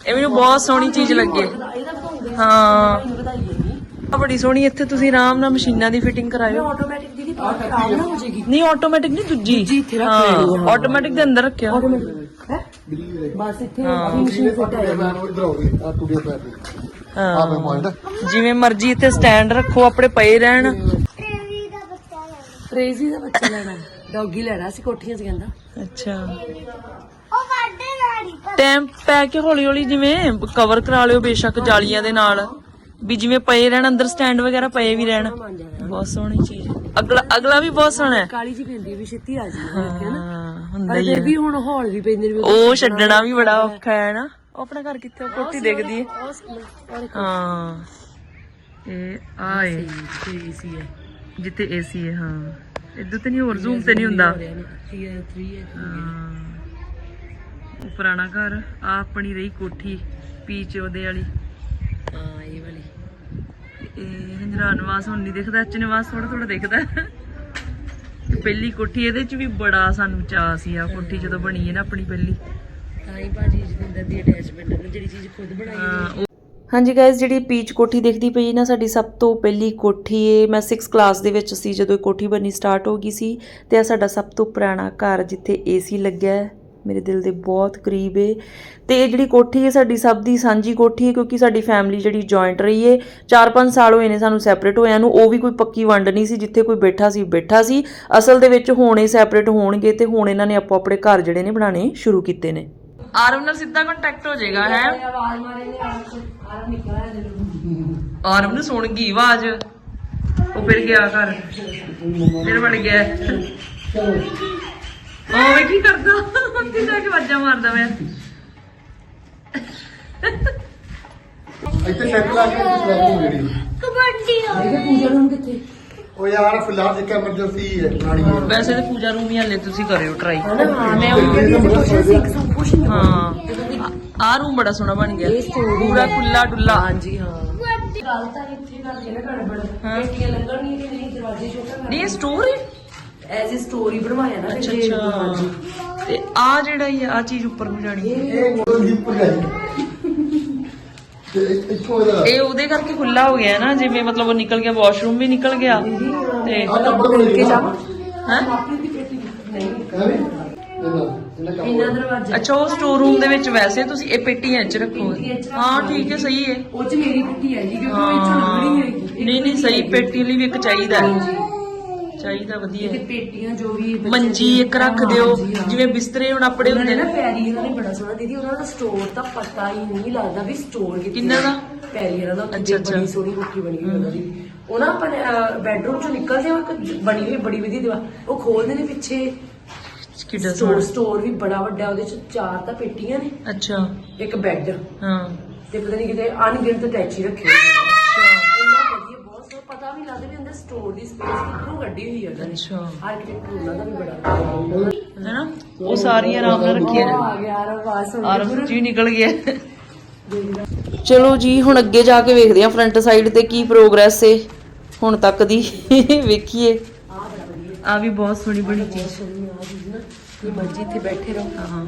ਇਹ ਮੈਨੂੰ ਬਹੁਤ ਸੋਹਣੀ ਚੀਜ਼ ਲੱਗੀ। ਹੈ। ਬੜੀ ਸੋਹਣੀ ਇੱਥੇ ਤੁਸੀਂ ਆਰਾਮ ਨਾਲ ਮਸ਼ੀਨਾਂ ਦੀ ਫਿਟਿੰਗ ਕਰਾਇਓ। ਆਟੋਮੈਟਿਕ ਦੀਦੀ ਬਹੁਤ ਖਰਾਬ ਨਾ ਹੋ ਜਾਏਗੀ। ਨਹੀਂ ਆਟੋਮੈਟਿਕ ਨਹੀਂ ਦੂਜੀ। ਦੂਜੀ ਇੱਥੇ ਰੱਖ ਲੈਣੀ ਹਾਂ ਆਟੋਮੈਟਿਕ ਦੇ ਅੰਦਰ ਰੱਖਿਆ ਆਟੋਮੈਟਿਕ। ਹੈ? ਬਸ ਇੱਥੇ ਮਸ਼ੀਨ ਫਿੱਟ ਆ ਮੈਂ ਇਧਰ ਹੋ ਗਈ ਆ ਟੂਡੇ ਪੈਰ ਤੇ ਆ ਹਾਂ ਮੈਂ ਪੁਆਇੰਟ ਜਿਵੇਂ ਮਰਜ਼ੀ ਇੱਥੇ ਸਟੈਂਡ ਰੱਖੋ ਆਪਣੇ ਪਏ ਰਹਿਣ। ਟ੍ਰੇਜ਼ੀ ਦਾ ਬੱਚਾ ਲੈਣਾ। ਡੌਗੀ ਲੈਣਾ ਸੀ ਕੋਠੀਆਂ 'ਚ ਕਹਿੰਦਾ। ਅੱਛਾ। ਟਾਈਮ ਪੈ ਕੇ ਹੌਲੀ ਹੌਲੀ ਜਿਵੇਂ ਕਵਰ ਕਰਾ ਲਿਓ ਬੇਸ਼ੱਕ ਜਾਲੀਆਂ ਦੇ ਨਾਲ। ਵੀ ਜਿਵੇਂ ਪਏ ਰਹਿਣ ਅੰਦਰ ਸਟੈਂਡ ਵਗੈਰਾ ਪਏ ਵੀ ਰਹਿਣ। ਬਹੁਤ ਸੋਹਣੀ ਚੀਜ਼ ਅਗਲਾ ਅਗਲਾ ਵੀ ਬਹੁਤ ਸੋਹਣਾ ਹੈ। ਕਾਲੀ ਜੀ ਪੈਂਦੀ ਹੈ ਵੀ ਛੇਤੀ ਆ ਜੀ ਹੈ ਨਾ। ਹਾਂ ਹੁੰਦਾ ਪਰ ਹੀ ਫਿਰ ਹੈ। ਵੀ ਹੁਣ ਹੌਲ ਵੀ ਪੈਂਦੇ ਨੇ ਵੀ ਉਹ ਛੱਡਣਾ ਵੀ ਬੜਾ ਔਖਾ ਹੈ ਨਾ। ਉਹ ਆਪਣਾ ਘਰ ਕਿੱਥੇ ਕੋਠੀ ਦੇਖਦੀ ਹੈ। ਹਾਂ। ਇਹ ਆਏ ਸੀ ਹੈ। ਜਿੱਥੇ ਏਸੀ ਹੈ ਹਾਂ। ਇਦੋਂ ਤੇ ਨਹੀਂ ਹੋਰ ਜ਼ੂਮ ਤੇ ਨਹੀਂ ਹੁੰਦਾ। ਟੀਅਰ 3 ਹੈ। ਹਾਂ। ਉਹ ਪੁਰਾਣਾ ਘਰ ਆ ਆਪਣੀ ਰਹੀ ਕੋਠੀ ਪੀਚ ਉਹਦੇ ਵਾਲੀ। ਹਾਂ ਇਹ ਵਾਲੀ। ਇਹ ਹੰਜਰਾ ਨਿਵਾਸ ਹੁਣ ਨਹੀਂ ਦਿਖਦਾ ਐਚ ਨਿਵਾਸ ਥੋੜਾ ਥੋੜਾ ਦਿਖਦਾ। ਪਹਿਲੀ ਕੋਠੀ ਇਹਦੇ ਚ ਵੀ ਬੜਾ ਸਾਨੂੰ ਚਾਅ ਸੀ ਆ ਕੋਠੀ ਜਦੋਂ ਬਣੀ ਹੈ ਨਾ ਆਪਣੀ ਪਹਿਲੀ। ਤਾਂ ਹੀ ਭਾਜੀ ਜਿੰਦਰ ਦੀ ਅਟੈਚਮੈਂਟ ਹੈ ਜਿਹੜੀ ਚੀਜ਼ ਖੁਦ ਬਣਾਈ ਹਾਂ, ਹਾਂਜੀ ਗਾਇਸ ਜਿਹੜੀ ਪੀਚ ਕੋਠੀ ਦਿਖਦੀ ਪਈ ਨਾ ਸਾਡੀ ਸਭ ਤੋਂ ਪਹਿਲੀ ਕੋਠੀ ਏ ਮੈਂ 6th ਕਲਾਸ ਦੇ ਵਿੱਚ ਸੀ ਜਦੋਂ ਇਹ ਕੋਠੀ ਬਣਨੀ ਸਟਾਰਟ ਹੋ ਗਈ ਸੀ। ਤੇ ਆ ਸਾਡਾ ਸਭ ਤੋਂ ਪੁਰਾਣਾ ਘਰ ਜਿੱਥੇ ਏਸੀ ਲੱਗਿਆ ਹੈ। ਮੇਰੇ ਦਿਲ ਦੇ ਬਹੁਤ ਕਰੀਬ ਏ। ਤੇ ਇਹ ਜਿਹੜੀ ਕੋਠੀ ਹੈ ਸਾਡੀ ਸਭ ਦੀ ਸਾਂਝੀ ਕੋਠੀ ਹੈ ਕਿਉਂਕਿ ਸਾਡੀ ਫੈਮਿਲੀ ਜਿਹੜੀ ਜੁਆਇੰਟ ਰਹੀ ਏ 4-5 ਸਾਲ ਹੋਏ ਨੇ ਸਾਨੂੰ ਸੈਪਰੇਟ ਹੋਇਆਂ ਨੂੰ ਉਹ ਵੀ ਕੋਈ ਪੱਕੀ ਵੰਡ ਨਹੀਂ ਸੀ ਜਿੱਥੇ ਕੋਈ ਬੈਠਾ ਸੀ ਬੈਠਾ ਸੀ। ਅਸਲ ਦੇ ਵਿੱਚ ਹੋਣੇ ਸੈਪਰੇਟ ਹੋਣਗੇ ਤੇ ਹੁਣ ਇਹਨਾਂ ਨੇ ਆਪੋ ਆਪਣੇ ਘਰ ਜਿਹੜੇ ਨੇ ਬਣਾਉਣੇ ਸ਼ੁਰੂ ਕੀਤੇ ਨੇ। ਆਰਮ ਨਾਲ ਸਿੱਧਾ ਕੰਟੈਕਟ ਹੋ ਜਾਏਗਾ ਹੈ? ਆਵਾਜ਼ ਮਾਰੇ ਨੇ ਆਰ ਨਿਕਲਿਆ ਜਦੋਂ। ਆਰਮ ਨੂੰ ਸੁਣ ਗਈ ਆਵਾਜ਼। ਉਹ ਫਿਰ ਗਿਆ ਘਰ। ਫਿਰ ਬਣ ਗਿਆ। ਓਏ ਕੀ ਕਰਦਾ? ਜਾ ਕੇ ਵਾਜਾਂ ਮਾਰਦਾ ਮੈਂ। ਇੱਥੇ ਸ਼ੈੱਡ ਲਾ ਕੇ ਸਲੈਬ ਜਿਹੜੀ ਇਹਦੇ ਪੂਜਾ ਨੂੰ ਕਿੱਥੇ? ਉਹ ਯਾਰ ਫਿਲਹਾਲ ਇੱਕ ਐਮਰਜੈਂਸੀ ਹੈ ਪੁਰਾਣੀ ਹੈ। ਵੈਸੇ ਤੇ ਪੂਜਾ ਰੂਮ ਹੀ ਹਲੇ ਤੁਸੀਂ ਕਰਿਓ ਟਰਾਈ ਹਾਂ ਮੈਂ ਉਹ ਕਹਿੰਦੀ ਸੀ ਕੁਛ ਸਿੱਖ ਸਭ ਨਹੀਂ ਹਾਂ ਆ ਰੂਮ ਬੜਾ ਸੋਹਣਾ ਬਣ ਗਿਆ। ਪੂਰਾ ਖੁੱਲਾ ਡੁੱਲਾ। ਹਾਂਜੀ ਹਾਂ। ਗੱਲ ਤਾਂ ਇੱਥੇ ਕਰਕੇ ਨਾ ਗੜਬੜ ਲੱਗਣਗੀਆਂ ਕਿ ਨਹੀਂ ਦਰਵਾਜ਼ੇ ਛੋਟਾ ਨਹੀਂ ਇਹ ਸਟੋਰ ਹੈ ਐਜ਼ ਅ ਸਟੋਰੀ ਬਣਵਾਇਆ ਨਾ ਅੱਛਾ ਫਿਰ ਅੱਛਾ। ਤੇ ਆ ਜਿਹੜਾ ਹੀ ਆ ਚੀਜ਼ ਉੱਪਰ ਨੂੰ ਜਾਣੀ ਹੈ। ਇਹ ਮੋਡਲ ਦੀ ਭਰਜਾਈ ਤੇ ਇੱਥੋਂ ਇਹਦਾ ਇਹ ਉਹਦੇ ਕਰਕੇ ਖੁੱਲਾ ਹੋ ਗਿਆ ਨਾ ਜਿਵੇਂ ਮਤਲਬ ਉਹ ਨਿਕਲ ਗਿਆ ਵਾਸ਼ਰੂਮ ਵੀ ਨਿਕਲ ਗਿਆ। ਤੇ ਆ ਕੱਪੜ ਬਣ ਕੇ ਹੈ? ਪੇਟੀ ਇਹਨਾਂ ਦਰਵਾਜ਼ੇ। ਅੱਛਾ ਉਹ ਸਟੋਰ ਰੂਮ ਦੇ ਵਿੱਚ ਵੈਸੇ ਤੁਸੀਂ ਇਹ ਪੇਟੀਆਂ ਚ ਰੱਖੋਗੇ ਹਾਂ ਠੀਕ ਹੈ ਸਹੀ ਹੈ। ਉਹ ਚ ਮੇਰੀ ਪੇਟੀ ਹੈ ਜੀ ਕਿਉਂਕਿ ਉਹ ਇੱਥੋਂ ਲੱਗਣੀ ਹੋਏਗੀ ਨਹੀਂ ਨਹੀਂ ਸਹੀ ਪੇਟੀ ਲਈ ਵੀ ਇੱਕ ਚਾਹੀਦਾ ਹੈ। ਚਾਹੀਦਾ ਵਧੀਆ ਤੇ ਪੇਟੀਆਂ ਜੋ ਵੀ ਬੱਚੇ ਮੰਜੀ ਇੱਕ ਰੱਖ ਦਿਓ ਹਾਂਜੀ, ਹਾਂ। ਜਿਵੇਂ ਬਿਸਤਰੇ ਹੁਣ ਆਪਣੇ ਉਹਨਾਂ ਹੁੰਦੇ ਨੇ ਨੇ। ਨਾ ਪੈਰੀ ਇਹਨਾਂ ਨੇ ਬੜਾ ਸੋਹਣਾ ਦੀਦੀ ਉਹਨਾਂ ਦਾ ਸਟੋਰ ਤਾਂ ਪਤਾ ਹੀ ਨਹੀਂ ਲੱਗਦਾ ਵੀ ਸਟੋਰ ਕਿੱਥੇ ਕਿੰਨਾ ਦਾ? ਪੈਰੀ ਇਹਨਾਂ ਦਾ ਉੱਥੇ ਅੱਛਾ, ਅੱਛਾ। ਬੜੀ ਸੋਹਣੀ ਕੋਠੀ ਬਣੀ ਹੋਈ ਉਹਨਾਂ ਦੀ। ਉਹ ਨਾ ਆਪਣੇ ਬੈਡਰੂਮ ਚੋਂ ਨਿਕਲਦੇ ਹੋ ਇੱਕ ਬਣੀ ਹੋਈ ਬੜੀ ਵਧੀਆ ਦੀਵਾਰ ਉਹ ਖੋਲਦੇ ਨੇ ਪਿੱਛੇ। ਕਿੱਡਾ ਸਟੋਰ ਸੋਹਣਾ। ਸਟੋਰ ਵੀ ਬੜਾ ਵੱਡਾ ਉਹਦੇ ਚ ਚਾਰ ਤਾਂ ਪੇਟੀਆਂ ਨੇ। ਅੱਛਾ। ਇੱਕ ਬੈੱਡ ਹਾਂ। ਤੇ ਪਤਾ ਨਹੀਂ ਕਿਤੇ ਅਣਗਿਣਤ ਟੈਚੀ ਰੱਖੇ ਹੋਏ ਨੇ। ਅੱਛਾ ਇੰਨਾ ਵਧੀਆ ਬਹੁਤ ਸੋਹਣਾ ਪਤਾ ਵੀ ਲੱਗਦਾ ਵੀ ਅੰਦਰ ਸਟੋਰ ਦੀ ਸਪੇਸ ਕਿੱਥੋਂ ਕੱਢੀ ਹੋਈ ਹੈ ਉਹਨਾਂ? ਨੇ ਅੱਛਾ। ਆਰਕੀਟੈਕਟ ਉਹਨਾਂ ਦਾ ਵੀ ਬੜਾ ਹੈਨਾ ਉਹ ਸਾਰੀਆਂ ਆਰਾਮ ਨਾਲ ਰੱਖੀਆਂ ਨੇ। ਆ ਗਿਆ ਯਾਰ ਆਵਾਜ਼ ਸੁਣ ਆਰਮ ਜੀ ਨਿਕਲ ਗਿਆ। ਚਲੋ ਜੀ ਹੁਣ ਅੱਗੇ ਜਾ ਕੇ ਵੇਖਦੇ ਆ ਫਰੰਟ ਸਾਈਡ ਤੇ ਕੀ ਪ੍ਰੋਗਰੈਸ ਏ ਹੁਣ ਤੱਕ ਦੀ। ਵੇਖੀਏ। ਆ ਵੀ ਬਹੁਤ ਸੋਹਣੀ ਬਣੀ ਚੀਜ਼। ਇਹ ਮਰਜ਼ੀ ਇੱਥੇ ਬੈਠੇ ਰਹੋ। ਹਾਂ।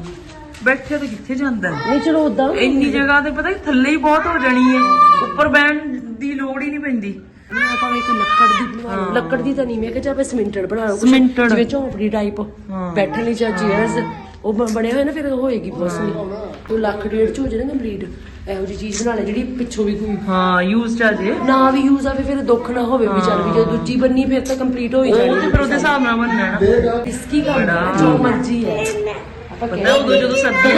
ਬੈਠੇ ਤੇ ਕਿੱਥੇ ਜਾਂਦਾ? ਨਹੀਂ ਚਲੋ ਉਦਾਂ ਇੰਨੀ ਜਗ੍ਹਾ ਤੇ ਪਤਾ ਥੱਲੇ ਹੀ ਬਹੁਤ ਹੋ ਜਾਣੀ ਹੈ ਉੱਪਰ ਬਹਿਣ ਦੀ ਲੋੜ ਹੀ ਨਹੀਂ ਪੈਂਦੀ। ਆਪਾਂ ਵੀ ਕੋਈ ਲੱਕੜ ਦੀ ਬਣਾ ਲਓ। ਲੱਕੜ ਦੀ ਤਾਂ ਨਹੀਂ ਮੈਂ ਕਿਹਾ ਚਾਹੇ ਸਿਮੈਂਟਡ ਬਣਾ ਲਓ। ਕੁਛ Cemented। ਜਿਵੇਂ ਝੌਂਪੜੀ ਟਾਈਪ ਹਾਂ। ਬੈਠਣ ਲਈ ਜਾਂ ਚੇਅਰਸ ਉਹ ਬ- ਬਣਿਆ ਹੋਇਆ ਨਾ ਫਿਰ ਉਹ ਹੋਏਗੀ ਬਹੁਤ ਸੋਹਣੀ ਉਹ ਲੱਖ ਡੇਢ ਚ ਹੋ ਜਾਣਾ ਕੰਪਲੀਟ ਇਹੋ ਜਿਹੀ ਚੀਜ਼ ਬਣਾ ਲੈ ਜਿਹੜੀ ਪਿੱਛੋਂ ਵੀ ਕੋਈ ਹਾਂ ਯੂਜ਼ ਚ ਜੇ। ਨਾ ਵੀ ਯੂਜ਼ ਆਵੇ ਫਿਰ ਦੁੱਖ ਨਾ ਹੋਵੇ ਵੀ ਚੱਲ ਵੀ ਜੇ ਦੂਜੀ ਬੰਨੀ ਫਿਰ ਤਾਂ ਕੰਪਲੀਟ ਹੋ ਹੀ ਉਹ ਤੇ ਜਾਣੀ ਫਿਰ ਉਹਦੇ ਹਿਸਾਬ ਨਾਲ ਬਣਨਾ ਨਾ। ਦੇਗਾ ਰਿਸਕੀ ਕੰਮ ਹੈ? ਜੋ ਮਰਜ਼ੀ ਹੈ। ਆਪਾਂ ਪਤਾ ਉਦੋਂ ਜਦੋਂ ਸਰਦੀ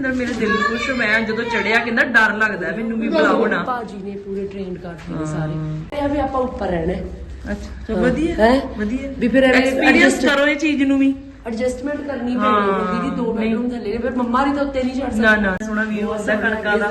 ਨਹੀਂ ਨਾ ਜਿੰਦਰ ਮੇਰੇ ਦਿਲ ਖੁਸ਼ ਮੈਂ ਜਦੋਂ ਚੜਿਆ ਕਹਿੰਦਾ ਡਰ ਲੱਗਦਾ ਮੈਨੂੰ ਵੀ ਬੁਲਾਓ ਨਾ। ਭਾਜੀ ਨੇ ਪੂਰੇ ਟ੍ਰੇਨ ਕਰਤੇ ਨੇ ਸਾਰੇ। ਇਹ ਵੀ ਆਪਾਂ ਉੱਪਰ ਰਹਿਣਾ ਹੈ। ਅੱਛਾ ਵਧੀਆ ਹੈਂ? ਵਧੀਆ। ਵੀ ਫਿਰ ਐਵੇਂ ਐਕਸਪੀਰੀਅੰਸ adjust- ਕਰੋ ਇਹ ਚੀਜ਼ ਨੂੰ ਵੀ। ਐਡਜਸਟਮੈਂਟ ਕਰਨੀ ਹਾਂ। ਪੈਣੀ ਦੀਦੀ ਦੋ ਬੈਡਰੂਮ ਥੱਲੇ। ਨੇ ਫਿਰ ਮੰਮਾ ਦੀ ਤਾਂ ਉੱਤੇ ਨਹੀਂ ਚੜ ਨਾ ਨਾ ਸੋਹਣਾ ਵੀ ਹੁੰਦਾ ਕਣਕਾਂ ਦਾ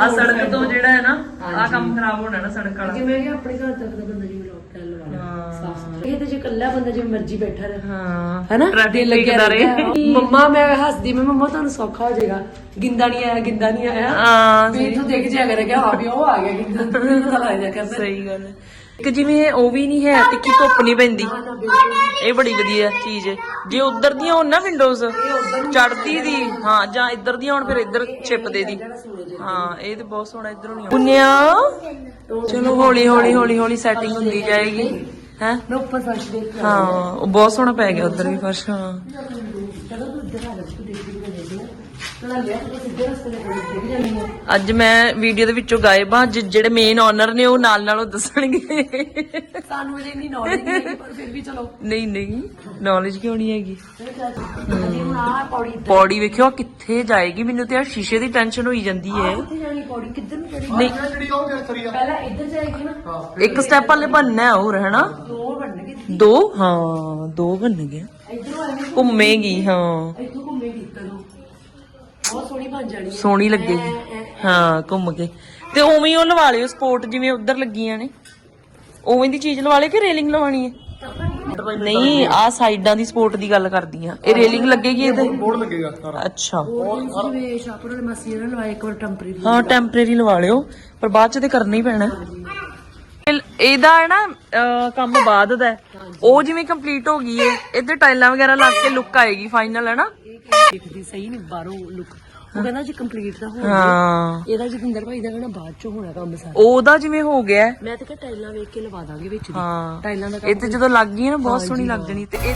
ਆ ਸੜਕ ਤੋਂ ਜਿਹੜਾ ਹੈ ਨਾ ਆ ਕੰਮ ਖਰਾਬ ਹੋਣਾ ਨਾ ਸੜਕ ਵਾਲਾ। ਜਿਵੇਂ ਕਿ ਆਪਣੇ ਘਰ ਤੱਕ ਦਾ ਬੰਦਾ ਜਿਵੇਂ ਲੋਕ ਕਰ ਲਵਾ ਹਾਂ। ਸਾਫ਼ ਸੁਥਰਾ ਇਹ ਤੇ ਜੇ ਇਕੱਲਾ ਬੰਦਾ ਜਿਵੇਂ ਮਰਜ਼ੀ ਬੈਠਾ ਰਹੇ। ਹਾਂ। ਹੈਨਾ? ਟ੍ਰੈਫਿਕ ਲੱਗਿਆ ਲੱਗਦਾ ਰਹੇ। ਰਹਿੰਦਾ। ਮੰਮਾ ਮੈਂ ਹੱਸਦੀ ਮੈਂ ਮੰਮਾ ਤੁਹਾਨੂੰ ਸੌਖਾ ਹੋ ਜਾਏਗਾ। ਗਿੰਦਾ ਨਹੀਂ ਆਇਆ ਗਿੰਦਾ ਨਹੀਂ ਆਇਆ। ਹਾਂ ਵੀ ਤੂੰ ਦੇਖ ਜਿਆ ਕਰੇਗਾ ਹਾਂ ਵੀ ਉਹ ਆ ਗਿਆ ਗਿੰਦਾ। ਤੂੰ ਪਤਾ ਲੱਗ ਜਾ ਕਰਦਾ। ਸਹੀ ਗੱਲ ਹੈ। ਇੱਕ ਜਿਵੇਂ ਉਹ ਵੀ ਨਹੀਂ ਹੈ ਤਿੱਖੀ ਧੁੱਪ ਨਹੀਂ ਪੈਂਦੀ। ਨਾ ਨਾ ਬਿਲਕੁਲ। ਇਹ ਬੜੀ ਵਧੀਆ ਚੀਜ਼ ਹੈ। ਜੇ ਉਧਰ ਦੀਆਂ ਹੋਣ ਨਾ ਵਿੰਡੋਜ਼ ਚੜਦੀ ਦੀ ਹਾਂ ਜਾਂ ਇੱਧਰ ਦੀਆਂ ਹੋਣ ਫਿਰ ਇੱਧਰ ਛਿਪਦੇ ਦੀ ਹਾਂ। ਇਹ ਤੇ ਬਹੁਤ ਸੋਹਣਾ ਇੱਧਰੋਂ ਨਹੀਂ ਪੁੰਨਿਆ ਚਲੋ ਹੌਲੀ ਹੌਲੀ ਹੌਲੀ ਹੌਲੀ ਸੈਟਿੰਗ ਹੁੰਦੀ ਜਾਏਗੀ। ਹੈ? ਮੈਂ ਉੱਪਰ ਫਰਸ਼ ਦੇਖ ਕੇ ਹਾਂ। ਉਹ ਬਹੁਤ ਸੋਹਣਾ ਪੈ ਗਿਆ ਉਧਰ ਵੀ ਫਰਸ਼ ਹਾਂ। ਚਲੋ ਤੂੰ ਇੱਧਰ ਆ ਜਾ ਤੂੰ ਦੇਖ ਵੀ ਅੱਜ ਮੈਂ ਵੀਡੀਓ ਦੇ ਵਿੱਚੋਂ ਗਾਇਬ ਹਾਂ ਜਿਹੜੇ ਮੇਨ ਓਨਰ ਨੇ ਉਹ ਨਾਲ ਨਾਲ ਉਹ ਦੱਸਣਗੇ। ਸਾਨੂੰ ਅਜੇ ਇੰਨੀ ਨੌਲੇਜ ਨਹੀਂ ਪਰ ਫਿਰ ਵੀ ਚਲੋ। ਨਹੀਂ ਨਹੀਂ ਨੌਲੇਜ ਕਿਉਂ ਨਹੀਂ ਹੈਗੀ? ਅਜੇ ਹੁਣ ਆ ਪੌੜੀ ਇੱਧਰ ਵੇਖਿਓ ਕਿੱਥੇ ਜਾਏਗੀ? ਮੈਨੂੰ ਤੇ ਆ ਸ਼ੀਸ਼ੇ ਦੀ ਟੈਨਸ਼ਨ ਹੋਈ ਜਾਂਦੀ ਹੈ। ਕਿੱਥੇ ਜਾਣੀ ਪੌੜੀ? ਕਿੱਧਰ ਨੂੰ ਚੜੀ ਨਹੀਂ। ਜਿਹੜੀ ਉਹ ਜਿਹੜੀ ਸਰੀਆ ਪਹਿਲਾਂ ਇੱਧਰ ਜਾਏਗੀ ਨਾ। ਹਾਂ। ਇੱਕ ਸਟੈਪ ਵਾਲੇ ਬਣਨਾ ਹੈ ਹੋਰ ਹੈਨਾ? ਦੋ ਬਣਨਗੇ ਦੋ? ਹਾਂ ਦੋ ਬਣਨਗੇ। ਇੱਧਰੋਂ ਘੁੰਮੇਗੀ ਹਾਂ। ਇੱਥੋਂ ਘੁੰਮੇਗੀ ਇੱਧਰ। ਨੂੰ ਬਹੁਤ ਸੋਹਣੀ ਬਣ ਜਾਣੀ ਹੈ। ਸੋਹਣੀ ਲੱਗੇਗੀ ਹਾਂ ਘੁੰਮ ਕੇ। ਤੇ ਉਵੇਂ ਹੀ ਉਹ ਲਵਾ ਲਿਓ ਸਪੋਰਟ ਜਿਵੇਂ ਉਧਰ ਲੱਗੀਆਂ ਨੇ। ਉਵੇਂ ਦੀ ਚੀਜ਼ ਲਵਾ ਲਿਓ ਕਿ ਰੇਲਿੰਗ ਲਵਾਣੀ ਹੈ? ਨਹੀਂ ਆ ਸਾਈਡਾਂ ਦੀ ਸਪੋਰਟ ਦੀ ਗੱਲ ਕਰਦੀ ਆ ਇਹ ਰੇਲਿੰਗ ਲੱਗੇਗੀ ਇਹਦੇ? ਬੋਰਡ ਲੱਗੇਗਾ ਸਾਰਾ। ਅੱਛਾ। ਜਿਵੇਂ ਸ਼ਾਪਰ ਵਾਲੇ ਮਾਸੀ ਇਹਨਾਂ ਲਵਾਏ ਇੱਕ ਵਾਰ ਟੈਂਪਰੇਰੀ ਹਾਂ ਟੈਂਪਰੇਰੀ ਲਵਾ ਲਿਓ ਪਰ ਬਾਅਦ ਚ ਤੇ ਕਰਨਾ ਹੀ ਪੈਣਾ। ਇਹਦਾ ਨਾ ਕੰਮ ਬਾਅਦ ਦਾ ਹੈ। ਉਹ ਜਿਵੇਂ ਕੰਪਲੀਟ ਹੋ ਗਈ ਹੈ ਇੱਧਰ ਟਾਈਲਾਂ ਵਗੈਰਾ ਲੱਗ ਕੇ ਲੁੱਕ ਆਏਗੀ ਫਾਈਨਲ ਹੈ ਨਾ? ਦਿਖਦੀ ਸਹੀ ਨਹੀਂ ਬਾਹਰੋਂ ਲੁੱਕ ਉਹ ਕਹਿੰਦਾ ਜੀ ਕੰਪਲੀਟ ਤਾਂ ਹੋ ਗਿਆ ਹਾਂ। ਇਹਦਾ ਜਤਿੰਦਰ ਭਾਈ ਦਾ ਕਹਿਣਾ ਬਾਅਦ ਚ ਹੋਣਾ ਕੰਮ ਸਾਰਾ। ਉਹਦਾ ਜਿਵੇਂ ਹੋ ਗਿਆ ਹੈ, ਮੈਂ ਤਾਂ ਕਿਹਾ ਟਾਈਲਾਂ ਵੇਖ ਕੇ ਲਵਾ ਦਾਂਗੇ ਵਿੱਚ ਦੀ। ਹਾਂ। ਟਾਈਲਾਂ ਦਾ ਇਹ ਤੇ ਜਦੋਂ ਲੱਗ ਗਈ ਨਾ ਬਹੁਤ ਸੋਹਣੀ ਲੱਗ ਜਣੀ ਤੇ ਇਹ